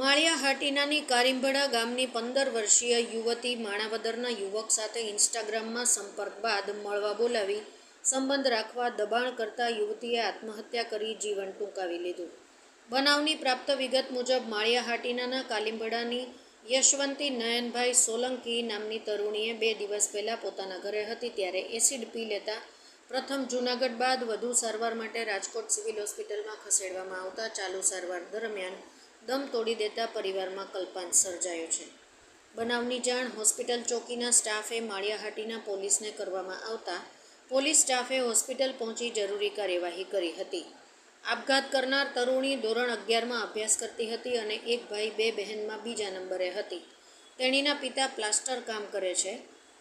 હાટીનાની કારીંભડા ગામની પંદર વર્ષીય યુવતી માણાવદરના યુવક સાથે ઇન્સ્ટાગ્રામમાં સંપર્ક બાદ મળવા બોલાવી સંબંધ રાખવા દબાણ કરતા યુવતીએ આત્મહત્યા કરી જીવન ટૂંકાવી લીધું. બનાવની પ્રાપ્ત વિગત મુજબ માળિયા હાટીનાના કાલીંભડાની યશવંતી નયનભાઈ સોલંકી નામની તરુણીએ બે દિવસ પહેલાં પોતાના ઘરે હતી ત્યારે એસિડ પી લેતા પ્રથમ જૂનાગઢ બાદ વધુ સારવાર માટે રાજકોટ સિવિલ હોસ્પિટલમાં ખસેડવામાં આવતા ચાલુ સારવાર દરમિયાન દમ તોડી દેતા પરિવારમાં કલ્પાંત સર્જાયો છે. બનાવની જાણ હોસ્પિટલ ચોકીના સ્ટાફે માળિયાહાટીના પોલીસને કરવામાં આવતા પોલીસ સ્ટાફે હોસ્પિટલ પહોંચી જરૂરી કાર્યવાહી કરી હતી. આપઘાત કરનાર તરુણી ધોરણ અગિયારમાં અભ્યાસ કરતી હતી અને એક ભાઈ બે બહેનમાં બીજા નંબરે હતી. તેણીના પિતા પ્લાસ્ટર કામ કરે છે.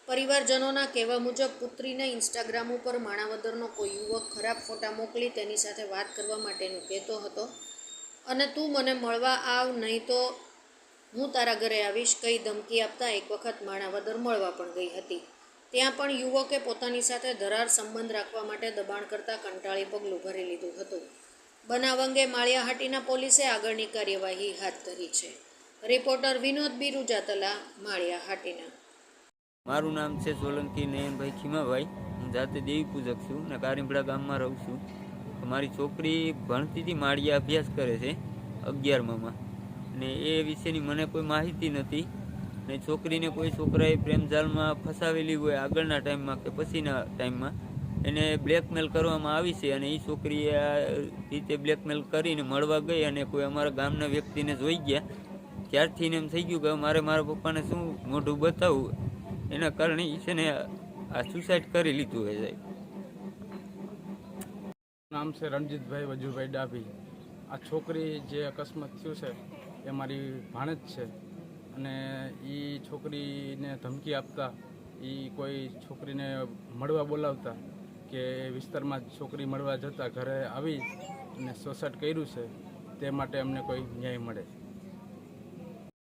પરિવારજનોના કહેવા મુજબ, પુત્રીને ઇન્સ્ટાગ્રામ ઉપર માણાવદરનો કોઈ યુવક ખરાબ ફોટા મોકલી તેની સાથે વાત કરવા માટેનું કહેતો હતો. અને તું મને મળવા આવ, નહીં તો હું તારા ઘરે આવીશ, કઈ ધમકી આપતા એક વખત માણાવદર મળવા પણ ગઈ હતી. ત્યાં પણ યુવકે પોતાની સાથે ધરાર સંબંધ રાખવા માટે દબાણ કરતાં કંટાળી પગલું ભરી લીધું હતું. બનાવ અંગે માળિયાહાટીના પોલીસે આગળની કાર્યવાહી હાથ ધરી છે. રિપોર્ટર વિનોદ બિરુજાતલા, માળિયાહાટીના. મારું નામ છે સોલંકી નયનભાઈ ખીમાભાઈ. હું જાતે દેવી પૂજક છું અને કારીમપડા ગામમાં રહું છું. મારી છોકરી ભણતી હતી માળિયા અભ્યાસ કરે છે અગિયારમાં ને એ વિશેની મને કોઈ માહિતી નથી. ને છોકરીને કોઈ છોકરાએ પ્રેમજાલમાં ફસાવેલી હોય આગળના ટાઈમમાં કે પછીના ટાઈમમાં, એને બ્લેકમેલ કરવામાં આવી છે અને એ છોકરીએ આ રીતે બ્લેકમેલ કરીને મળવા ગઈ અને કોઈ અમારા ગામના વ્યક્તિને જોઈ ગયા. ત્યારથી એમ થઈ ગયું કે મારે મારા પપ્પાને શું મોઢું બતાવવું? એના કારણે એ છે ને આ સુસાઇડ કરી લીધું હોય સાહેબ. નામ છે રણજીતભાઈ વજુભાઈ ડાભી. આ છોકરી જે અકસ્માત થયું છે, એ મારી ભાણેજ છે. અને એ છોકરીને ધમકી આપતા એ કોઈ છોકરીને મળવા બોલાવતા કે વિસ્તારમાં છોકરી મળવા જતા ઘરે આવી અને સોસાટ કર્યું છે, તે માટે અમને કોઈ ન્યાય મળે.